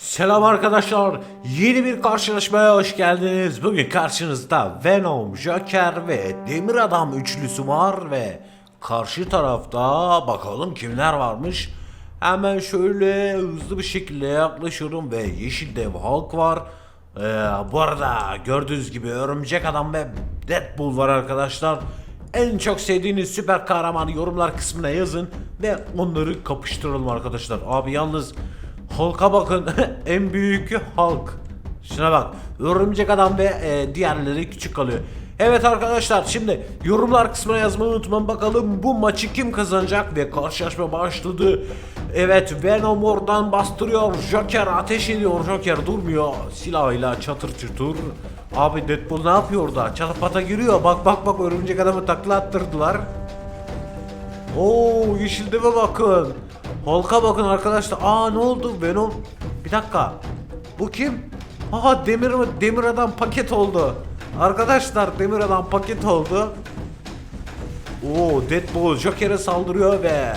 Selam arkadaşlar. Yeni bir karşılaşmaya hoş geldiniz. Bugün karşınızda Venom, Joker ve Demir Adam üçlüsü var ve karşı tarafta bakalım kimler varmış. Hemen şöyle hızlı bir şekilde yaklaşıyorum ve Yeşil Dev Hulk var. Ee, bu arada gördüğünüz gibi Örümcek Adam ve Deadpool var arkadaşlar. En çok sevdiğiniz süper kahramanı yorumlar kısmına yazın ve onları kapıştıralım arkadaşlar. Abi yalnız Hulk'a bakın en büyükü Hulk. Şuna bak örümcek adam ve e, diğerleri küçük kalıyor. Evet arkadaşlar şimdi yorumlar kısmına yazmayı unutmayın bakalım bu maçı kim kazanacak ve karşılaşma başladı. Evet Venom oradan bastırıyor Joker ateş ediyor Joker durmuyor silahıyla çatır çutur. Abi Deadpool ne yapıyor orada çatapata giriyor bak bak bak örümcek adamı takla attırdılar. Oo yeşil deve bakın. Hulk'a bakın arkadaşlar. Aa ne oldu Venom? Bir dakika. Bu kim? Aha demir demir adam paket oldu. Arkadaşlar demir adam paket oldu. Oo Deadpool Joker'e saldırıyor ve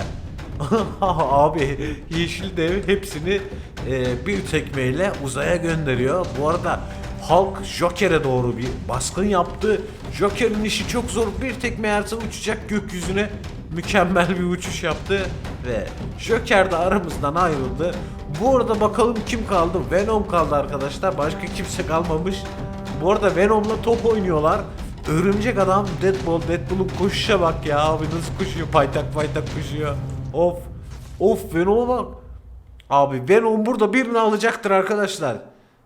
abi yeşil dev hepsini e, bir tekmeyle uzaya gönderiyor. Bu arada Hulk Joker'e doğru bir baskın yaptı. Joker'in işi çok zor. Bir tekme yerse uçacak gökyüzüne. Mükemmel bir uçuş yaptı ve Joker de aramızdan ayrıldı. Bu arada bakalım kim kaldı? Venom kaldı arkadaşlar. Başka kimse kalmamış. Bu arada Venom'la top oynuyorlar. Örümcek adam Deadpool, Deadpool'un koşuşa bak ya abi nasıl koşuyor paytak paytak koşuyor. Of. Of Venom'a bak. Abi Venom burada birini alacaktır arkadaşlar.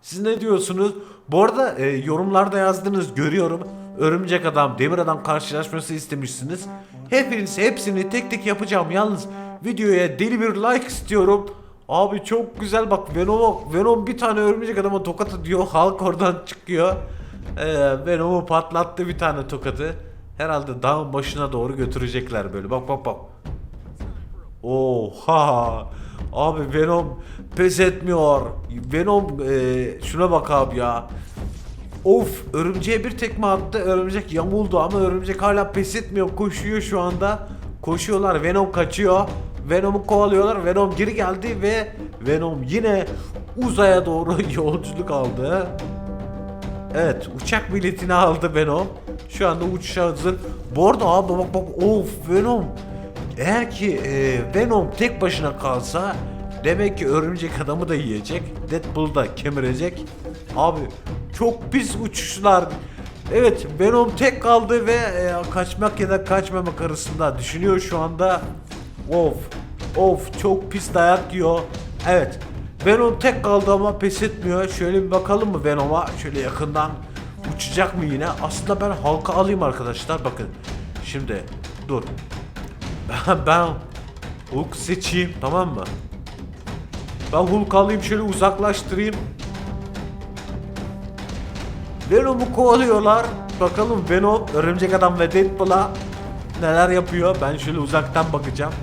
Siz ne diyorsunuz? Bu arada e, yorumlarda yazdınız görüyorum. Örümcek adam, demir adam karşılaşması istemişsiniz. Hepiniz hepsini tek tek yapacağım. Yalnız videoya deli bir like istiyorum. Abi çok güzel bak Venom, Venom bir tane örümcek adama tokat atıyor. Halk oradan çıkıyor. Ee, Venom'u patlattı bir tane tokatı. Herhalde dağın başına doğru götürecekler böyle. Bak bak bak. Oha! Abi Venom pes etmiyor. Venom e, şuna bak abi ya. Of örümceğe bir tekme attı. Örümcek yamuldu ama örümcek hala pes etmiyor. Koşuyor şu anda. Koşuyorlar. Venom kaçıyor. Venom'u kovalıyorlar. Venom geri geldi ve Venom yine uzaya doğru yolculuk aldı. Evet uçak biletini aldı Venom. Şu anda uçuşa hazır. Bu arada abi bak bak of Venom. Eğer ki e, Venom tek başına kalsa demek ki örümcek adamı da yiyecek. Deadpool'u da kemirecek. Abi çok pis uçuşlar. Evet Venom tek kaldı ve e, kaçmak ya da kaçmamak arasında düşünüyor şu anda. Of of çok pis dayak yiyor. Evet Venom tek kaldı ama pes etmiyor. Şöyle bir bakalım mı Venom'a? Şöyle yakından uçacak mı yine? Aslında ben halka alayım arkadaşlar. Bakın. Şimdi dur. Ben, ben Hulk seçeyim tamam mı? Ben Hulk alayım şöyle uzaklaştırayım. Venom'u kovalıyorlar. Bakalım Venom, Örümcek Adam ve Deadpool'a neler yapıyor. Ben şöyle uzaktan bakacağım.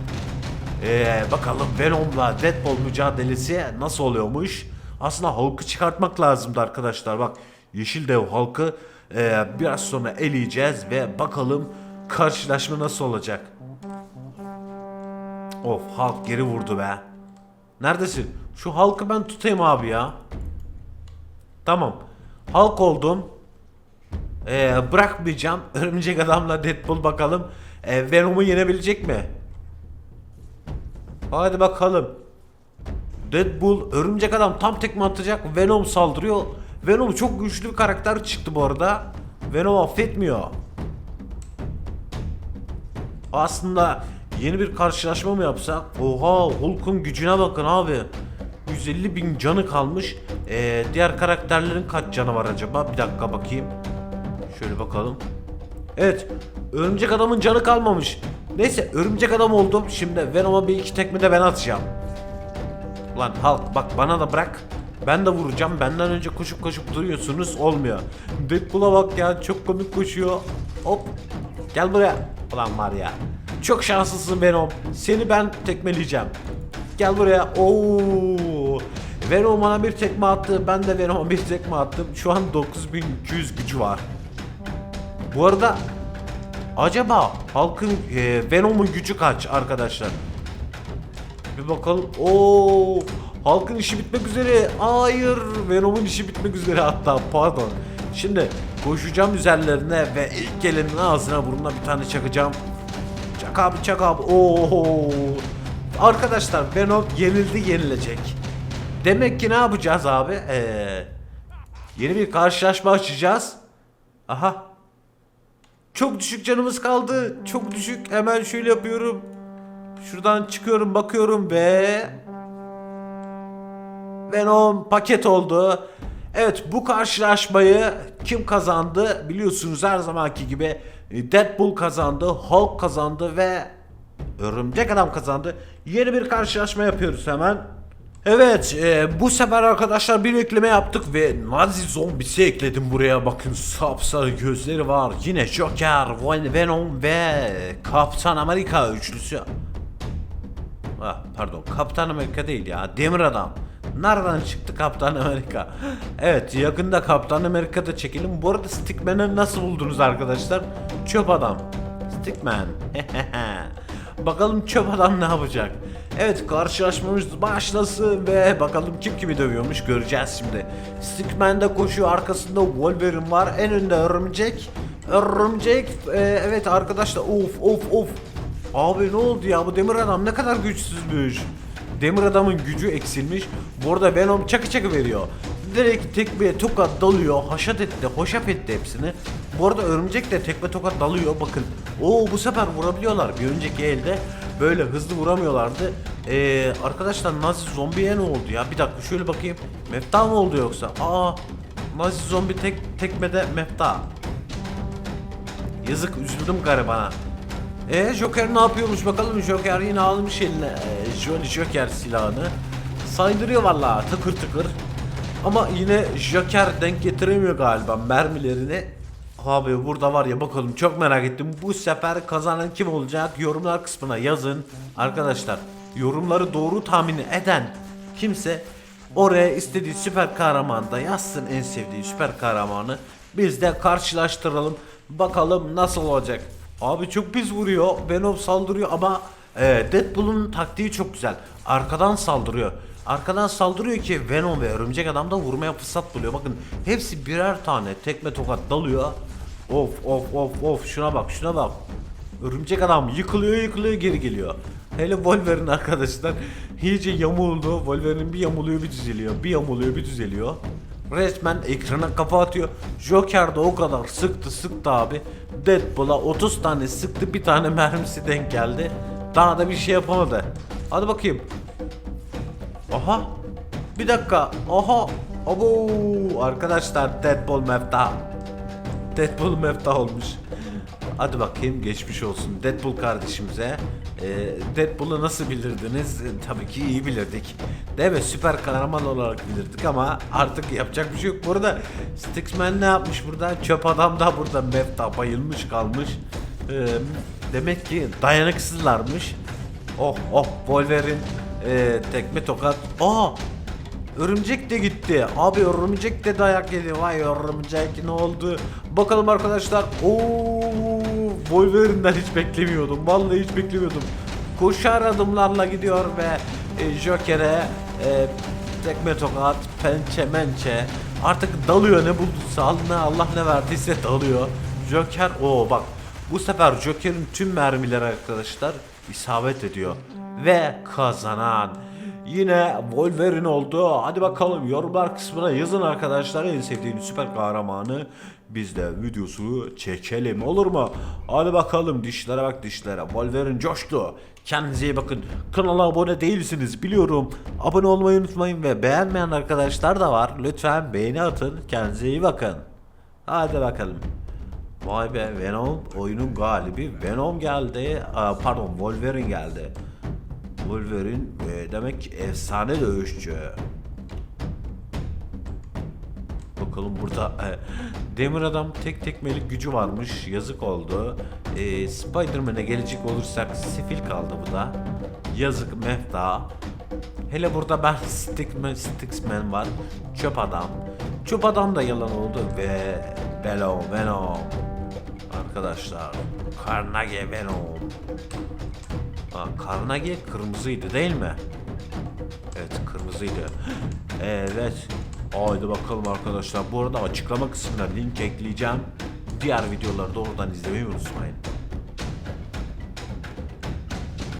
Ee, bakalım Venom'la Deadpool mücadelesi nasıl oluyormuş? Aslında Hulk'ı çıkartmak lazımdı arkadaşlar. Bak Yeşil Dev Hulk'ı e, biraz sonra eleyeceğiz ve bakalım karşılaşma nasıl olacak. Of Hulk geri vurdu be. Neredesin? Şu Hulk'ı ben tutayım abi ya. Tamam. Hulk oldum. Ee, bırakmayacağım. Örümcek Adam'la Deadpool bakalım. Ee, Venom'u yenebilecek mi? Hadi bakalım. Deadpool, Örümcek Adam tam tekme atacak. Venom saldırıyor. Venom çok güçlü bir karakter çıktı bu arada. Venom affetmiyor. Aslında yeni bir karşılaşma mı yapsak? Oha Hulk'un gücüne bakın abi. 150 bin canı kalmış. Ee, diğer karakterlerin kaç canı var acaba? Bir dakika bakayım. Şöyle bakalım. Evet. Örümcek adamın canı kalmamış. Neyse örümcek adam oldum. Şimdi Venom'a bir iki tekme de ben atacağım. Lan Hulk bak bana da bırak. Ben de vuracağım. Benden önce koşup koşup duruyorsunuz. Olmuyor. Deadpool'a bak ya çok komik koşuyor. Hop. Gel buraya. Ulan var ya. Çok şanslısın Venom. Seni ben tekmeleyeceğim. Gel buraya. Oo. Venom bana bir tekme attı. Ben de Venom'a bir tekme attım. Şu an 9200 gücü var. Bu arada acaba halkın e, Venom'un gücü kaç arkadaşlar? Bir bakalım. Oo! Halkın işi bitmek üzere. Hayır. Venom'un işi bitmek üzere hatta pardon. Şimdi koşacağım üzerlerine ve ilk gelenin ağzına burnuna bir tane çakacağım. Çak abi çak abi. Oo. Arkadaşlar Venom yenildi yenilecek. Demek ki ne yapacağız abi? Ee, yeni bir karşılaşma açacağız. Aha. Çok düşük canımız kaldı. Çok düşük. Hemen şöyle yapıyorum. Şuradan çıkıyorum bakıyorum ve Venom paket oldu. Evet bu karşılaşmayı kim kazandı biliyorsunuz her zamanki gibi Deadpool kazandı, Hulk kazandı ve Örümcek Adam kazandı. Yeni bir karşılaşma yapıyoruz hemen. Evet e, bu sefer arkadaşlar bir ekleme yaptık ve Nazi zombisi ekledim buraya bakın sapsarı gözleri var. Yine Joker, Venom ve Kaptan Amerika üçlüsü. Ah, pardon Kaptan Amerika değil ya Demir Adam. Nereden çıktı Kaptan Amerika? Evet yakında Kaptan Amerika'da çekelim. Bu arada Stickman'ı nasıl buldunuz arkadaşlar? Çöp adam. Stickman. bakalım çöp adam ne yapacak? Evet karşılaşmamız başlasın ve bakalım kim kimi dövüyormuş göreceğiz şimdi. Stickman'de koşuyor arkasında Wolverine var en önde örümcek. Örümcek e, evet arkadaşlar of of of Abi ne oldu ya bu demir adam ne kadar güçsüzmüş. Demir adamın gücü eksilmiş. Bu arada Venom çakı çakı veriyor. Direkt tekmeye tokat dalıyor. Haşat etti, hoşaf etti hepsini. Bu arada örümcek de tekme tokat dalıyor. Bakın. Oo bu sefer vurabiliyorlar. Bir önceki elde böyle hızlı vuramıyorlardı. Ee, arkadaşlar Nazi zombiye ne oldu ya? Bir dakika şöyle bakayım. Mefta mı oldu yoksa? Aa Nazi zombi tek tekmede mefta. Yazık üzüldüm garibana. E Joker ne yapıyormuş bakalım Joker yine almış eline e, Joker silahını Saydırıyor vallahi tıkır tıkır Ama yine Joker denk getiremiyor galiba mermilerini Abi burada var ya bakalım çok merak ettim bu sefer kazanan kim olacak yorumlar kısmına yazın Arkadaşlar yorumları doğru tahmin eden kimse oraya istediği süper kahramanı da yazsın en sevdiği süper kahramanı Biz de karşılaştıralım bakalım nasıl olacak Abi çok pis vuruyor. Venom saldırıyor ama e, Deadpool'un taktiği çok güzel. Arkadan saldırıyor. Arkadan saldırıyor ki Venom ve Örümcek Adam da vurmaya fırsat buluyor. Bakın hepsi birer tane tekme tokat dalıyor. Of of of of şuna bak şuna bak. Örümcek Adam yıkılıyor yıkılıyor geri geliyor. Hele Wolverine arkadaşlar iyice yamuldu. Wolverine bir yamuluyor bir düzeliyor. Bir yamuluyor bir düzeliyor. Resmen ekrana kafa atıyor. Joker de o kadar sıktı sıktı abi. Deadpool'a 30 tane sıktı bir tane mermisi denk geldi. Daha da bir şey yapamadı. Hadi bakayım. Aha. Bir dakika. Aha. Abo. Arkadaşlar Deadpool mefta. Deadpool mefta olmuş. Hadi bakayım geçmiş olsun Deadpool kardeşimize. Ee, Deadpool'u nasıl bilirdiniz? Ee, tabii ki iyi bilirdik. Mi? Süper kahraman olarak bilirdik ama artık yapacak bir şey yok. Burada Sticksman ne yapmış burada? Çöp adam da burada mefta bayılmış kalmış. Ee, demek ki dayanıksızlarmış. Oh oh Wolverine e, tekme tokat. Aa Örümcek de gitti. Abi örümcek de dayak yedi. Vay örümcek ne oldu? Bakalım arkadaşlar. Oo, Wolverine'den hiç beklemiyordum. Vallahi hiç beklemiyordum. Koşar adımlarla gidiyor ve e, Joker'e e, tekme tokat, pençe mençe. Artık dalıyor ne bulduysa Allah, Allah ne verdiyse dalıyor. Joker o bak bu sefer Joker'in tüm mermileri arkadaşlar isabet ediyor. Ve kazanan Yine Wolverine oldu. Hadi bakalım yorumlar kısmına yazın arkadaşlar en sevdiğiniz süper kahramanı. Biz de videosu çekelim olur mu? Hadi bakalım dişlere bak dişlere. Wolverine coştu. Kendinize iyi bakın. Kanala abone değilsiniz biliyorum. Abone olmayı unutmayın ve beğenmeyen arkadaşlar da var. Lütfen beğeni atın. Kendinize iyi bakın. Hadi bakalım. Vay be Venom oyunun galibi Venom geldi. Pardon Wolverine geldi. Wolverine e, demek ki efsane dövüşçü. Bakalım burada e, Demir Adam tek tekmelik gücü varmış. Yazık oldu. E, Spider-Man'e gelecek olursak sefil kaldı bu da. Yazık mefta. Hele burada ben Stickman, Sticksman var. Çöp adam. Çöp adam da yalan oldu ve Belo Venom. Arkadaşlar Carnage Venom. Ha, Carnegie kırmızıydı değil mi? Evet kırmızıydı. Evet. Haydi bakalım arkadaşlar. Bu arada açıklama kısmına link ekleyeceğim. Diğer videoları da oradan izlemeyi unutmayın.